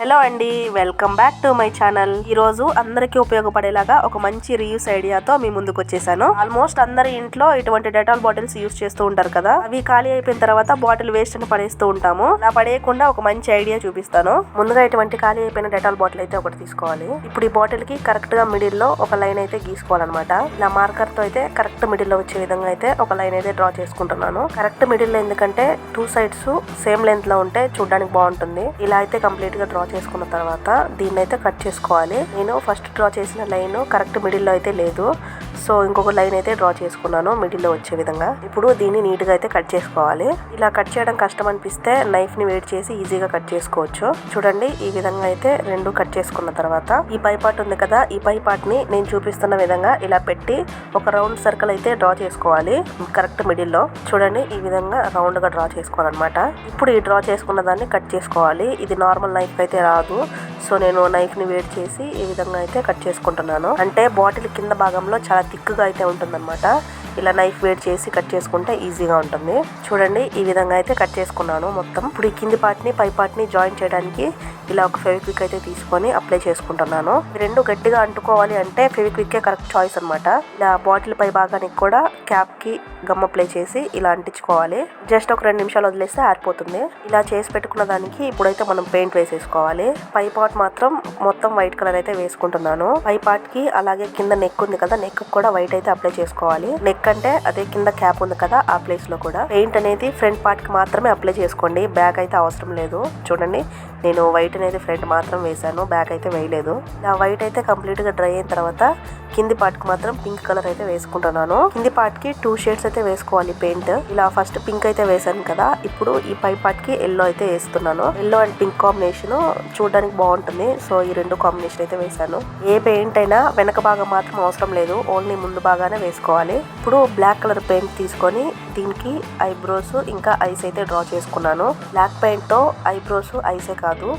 Hello అండి welcome back to my channel. ఈ రోజు అందరికీ ఉపయోగపడేలాగా ఒక మంచి రీయూస్ ఐడియాతో మీ ముందుకు వచ్చేసాను. ఆల్మోస్ట్ అందరి ఇంట్లో ఇటువంటి డెటాల్ బాటిల్స్ యూస్ చేస్తూ ఉంటారు కదా. అవి ఖాళీ అయిపోయిన తర్వాత బాటిల్ వేస్ట్ అని పడేస్తూ ఉంటాము. అలా పడేయకుండా ఒక మంచి ఐడియా చూపిస్తాను. ముందుగా ఇటువంటి ఖాళీ అయిపోయిన డెటాల్ బాటిల్ అయితే ఒకటి తీసుకోవాలి. ఇప్పుడు ఈ బాటిల్కి కరెక్ట్గా మిడిల్లో ఒక లైన్ అయితే గీసుకోవాలన్నమాట. ఇలా మార్కర్తో అయితే కరెక్ట్ మిడిల్లో వచ్చే విధంగా అయితే ఒక లైన్ అయితే డ్రా చేసుకుంటున్నాను. కరెక్ట్ మిడిల్లో ఎందుకంటే టూ సైడ్స్ సేమ్ లెంత్లో ఉంటే చూడడానికి బాగుంటుంది. ఇలా అయితే కంప్లీట్గా డ్రా చేసుకున్న తర్వాత దీన్ని అయితే కట్ చేసుకోవాలి. నేను ఫస్ట్ డ్రా చేసిన లైన్ కరెక్ట్ మిడిల్లో అయితే లేదు. సో ఇంకొక లైన్ అయితే డ్రా చేసుకున్నాను మిడిల్లో వచ్చే విధంగా. ఇప్పుడు దీన్ని నీట్గా అయితే కట్ చేసుకోవాలి. ఇలా కట్ చేయడం కష్టం అనిపిస్తే నైఫ్ని వేడి చేసి ఈజీగా కట్ చేసుకోవచ్చు. చూడండి ఈ విధంగా అయితే రెండు కట్ చేసుకున్న తర్వాత ఈ పై పార్ట్ ఉంది కదా ఈ పై పార్ట్ని నేను చూపిస్తున్న విధంగా ఇలా పెట్టి ఒక రౌండ్ సర్కిల్ అయితే డ్రా చేసుకోవాలి కరెక్ట్ మిడిల్లో చూడండి ఈ విధంగా రౌండ్గా డ్రా చేసుకోవాలన్నమాట. ఇప్పుడు ఈ డ్రా చేసుకున్న దాన్ని కట్ చేసుకోవాలి. ఇది నార్మల్ నైఫ్ అయితే రాదు. సో నేను నైఫ్ని వేడి చేసి ఈ విధంగా అయితే కట్ చేసుకుంటున్నాను. అంటే బాటిల్ కింద భాగంలో చాలా థిక్గా అయితే ఉంటుందన్నమాట. ఇలా నైఫ్ వేడి చేసి కట్ చేసుకుంటే ఈజీగా ఉంటుంది. చూడండి ఈ విధంగా అయితే కట్ చేసుకున్నాను మొత్తం. ఇప్పుడు ఈ కింది పార్ట్ని పై పార్ట్ని జాయిన్ చేయడానికి ఇలా ఒక ఫెవిక్విక్ అయితే తీసుకొని అప్లై చేసుకుంటున్నాను. రెండు గట్టిగా అంటుకోవాలి అంటే ఫెవిక్విక్ కరెక్ట్ చాయిస్ అనమాట ఇలా బాటిల్ పై భాగానికి కూడా క్యాప్కి గమ్ అప్లై చేసి ఇలా అంటించుకోవాలి. జస్ట్ ఒక రెండు నిమిషాలు వదిలేస్తే ఆరిపోతుంది. ఇలా చేసి పెట్టుకున్న దానికి ఇప్పుడైతే మనం పెయింట్ వేసేసుకోవాలి. పై పార్ట్ మాత్రం మొత్తం వైట్ కలర్ అయితే వేసుకుంటున్నాను. పై పార్ట్కి అలాగే కింద నెక్ ఉంది కదా నెక్ కూడా వైట్ అయితే అప్లై చేసుకోవాలి. నెక్ అంటే అదే కింద క్యాప్ ఉంది కదా ఆ ప్లేస్లో కూడా. పెయింట్ అనేది ఫ్రంట్ పార్ట్కి మాత్రమే అప్లై చేసుకోండి. బ్యాక్ అయితే అవసరం లేదు. చూడండి నేను వైట్ అనేది ఫ్రంట్ మాత్రం వేసాను బ్యాక్ అయితే వేయలేదు. ఆ వైట్ అయితే కంప్లీట్గా డ్రై అయిన తర్వాత కింది పార్ట్కి మాత్రం పింక్ కలర్ అయితే వేసుకుంటున్నాను. కింది పార్ట్కి టూ షేడ్స్ అయితే వేసుకోవాలి పెయింట్ ఇలా ఫస్ట్ పింక్ అయితే వేసాను కదా ఇప్పుడు ఈ పై పార్ట్కి ఎల్లో అయితే వేస్తున్నాను. ఎల్లో అండ్ పింక్ కాంబినేషన్ చూడడానికి బాగుంటుంది. సో ఈ రెండు కాంబినేషన్ అయితే వేసాను ఏ పెయింట్ అయినా వెనక భాగం మాత్రం అవసరం లేదు. ఓన్లీ ముందు భాగానే వేసుకోవాలి. ఇప్పుడు బ్లాక్ కలర్ పెయింట్ తీసుకొని దీనికి ఐబ్రోస్ ఇంకా ఐస్ అయితే డ్రా చేసుకున్నాను. బ్లాక్ పెయింట్తో ఐబ్రోస్ ఐసే కాదు.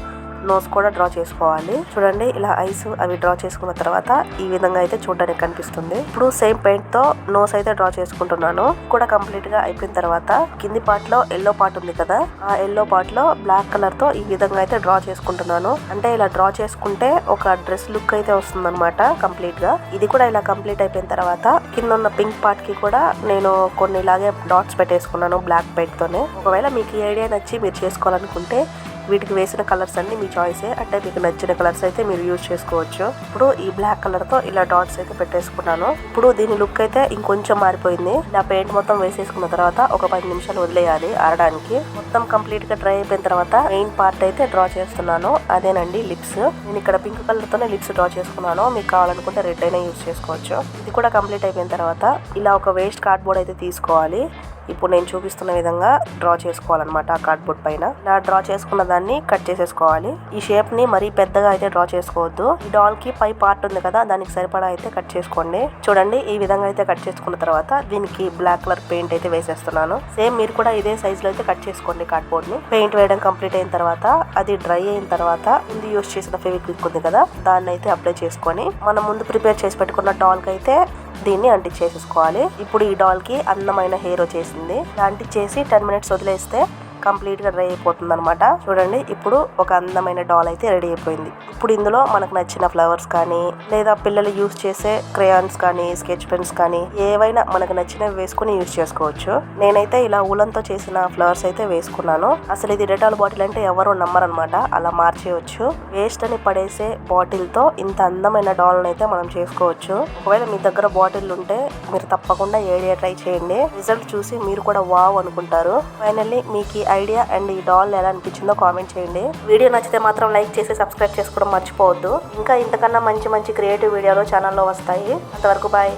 నోస్ కూడా డ్రా చేసుకోవాలి. చూడండి ఇలా ఐస్ అవి డ్రా చేసుకున్న తర్వాత ఈ విధంగా అయితే చూడడానికి కనిపిస్తుంది. ఇప్పుడు సేమ్ పెయింట్తో నోస్ అయితే డ్రా చేసుకుంటున్నాను. కూడా కంప్లీట్గా అయిపోయిన తర్వాత కింది పార్ట్లో ఎల్లో పార్ట్ ఉంది కదా ఆ ఎల్లో పార్ట్లో బ్లాక్ కలర్తో ఈ విధంగా అయితే డ్రా చేసుకుంటున్నాను. అంటే ఇలా డ్రా చేసుకుంటే ఒక డ్రెస్ లుక్ అయితే వస్తుంది అనమాట కంప్లీట్గా. ఇది కూడా ఇలా కంప్లీట్ అయిపోయిన తర్వాత కింద ఉన్న పింక్ పార్ట్కి కూడా నేను కొన్ని ఇలాగే డాట్స్ పెట్టేసుకున్నాను బ్లాక్ పెయింట్ తోనే. ఒకవేళ మీకు ఈ ఐడియా నచ్చి మీరు చేసుకోవాలనుకుంటే వీటికి వేసిన కలర్స్ అన్ని మీ చాయిసే. అంటే మీకు నచ్చిన కలర్స్ అయితే మీరు యూజ్ చేసుకోవచ్చు. ఇప్పుడు ఈ బ్లాక్ కలర్తో ఇలా డాట్స్ అయితే పెట్టేసుకున్నాను. ఇప్పుడు దీని లుక్ అయితే ఇంకొంచెం మారిపోయింది. నా పెయింట్ మొత్తం వేసేసుకున్న తర్వాత ఒక పది నిమిషాలు వదిలేయాలి ఆడడానికి మొత్తం కంప్లీట్గా డ్రై అయిపోయిన తర్వాత మెయిన్ పార్ట్ అయితే డ్రా చేస్తున్నాను. అదేనండి లిప్స్. నేను ఇక్కడ పింక్ కలర్ తోనే లిప్స్ డ్రా చేసుకున్నాను. మీకు కావాలనుకుంటే రెడ్ అయినా యూజ్ చేసుకోవచ్చు. ఇది కూడా కంప్లీట్ అయిపోయిన తర్వాత ఇలా ఒక వేస్ట్ కార్డ్బోర్డ్ అయితే తీసుకోవాలి. ఇప్పుడు నేను చూపిస్తున్న విధంగా డ్రా చేసుకోవాలన్నమాట ఆ కార్డ్బోర్డ్ పైన. ఇలా డ్రా చేసుకున్న దాన్ని కట్ చేసేసుకోవాలి. ఈ షేప్ని మరీ పెద్దగా అయితే డ్రా చేసుకోవద్దు. ఈ డాల్కి పై పార్ట్ ఉంది కదా దానికి సరిపడా అయితే కట్ చేసుకోండి. చూడండి ఈ విధంగా అయితే కట్ చేసుకున్న తర్వాత దీనికి బ్లాక్ కలర్ పెయింట్ అయితే వేసేస్తున్నాను. సేమ్ మీరు కూడా ఇదే సైజ్లో అయితే కట్ చేసుకోండి కార్డ్బోర్డ్ని. పెయింట్ వేయడం కంప్లీట్ అయిన తర్వాత అది డ్రై అయిన తర్వాత ముందు యూస్ చేసిన ఫెవిక్విక్ ఉంది కదా దాన్ని అయితే అప్లై చేసుకొని మనం ముందు ప్రిపేర్ చేసి పెట్టుకున్న డాల్కి అయితే దీన్ని అంటించేసేసుకోవాలి ఇప్పుడు ఈ డాల్కి అందమైన హెయిర్ వచ్చేసింది. ఇలా అంటించేసి టెన్ మినిట్స్ వదిలేస్తే కంప్లీట్గా డ్రై అయిపోతుంది అనమాట చూడండి ఇప్పుడు ఒక అందమైన డాల్ అయితే రెడీ అయిపోయింది. ఇప్పుడు ఇందులో మనకు నచ్చిన ఫ్లవర్స్ కానీ లేదా పిల్లలు యూస్ చేసే క్రేయాన్స్ కానీ స్కెచ్ పెన్స్ కానీ ఏవైనా మనకు నచ్చినవి వేసుకుని యూస్ చేసుకోవచ్చు. నేనైతే ఇలా ఊలంతో చేసిన ఫ్లవర్స్ అయితే వేసుకున్నాను. అసలు ఇది డెటాల్ బాటిల్ అంటే ఎవరు నమ్మరనమాట అలా మార్చేయచ్చు. వేస్ట్ అని పడేసే బాటిల్తో ఇంత అందమైన డాల్ అయితే మనం చేసుకోవచ్చు. ఒకవేళ మీ దగ్గర బాటిల్ ఉంటే మీరు తప్పకుండా ఏడియా ట్రై చేయండి. రిజల్ట్ చూసి మీరు కూడా వావ్ అనుకుంటారు. ఫైనల్లీ మీకు ఐడియా అండ్ ఈ డాల్ ఎలా అనిపించిందో కామెంట్ చేయండి. వీడియో నచ్చితే మాత్రం లైక్ చేసి సబ్స్క్రైబ్ చేసుకోవడం మర్చిపోవద్దు. ఇంకా ఇంతకన్నా మంచి మంచి క్రియేటివ్ వీడియోలు ఛానల్లో వస్తాయి. అంతవరకు బాయ్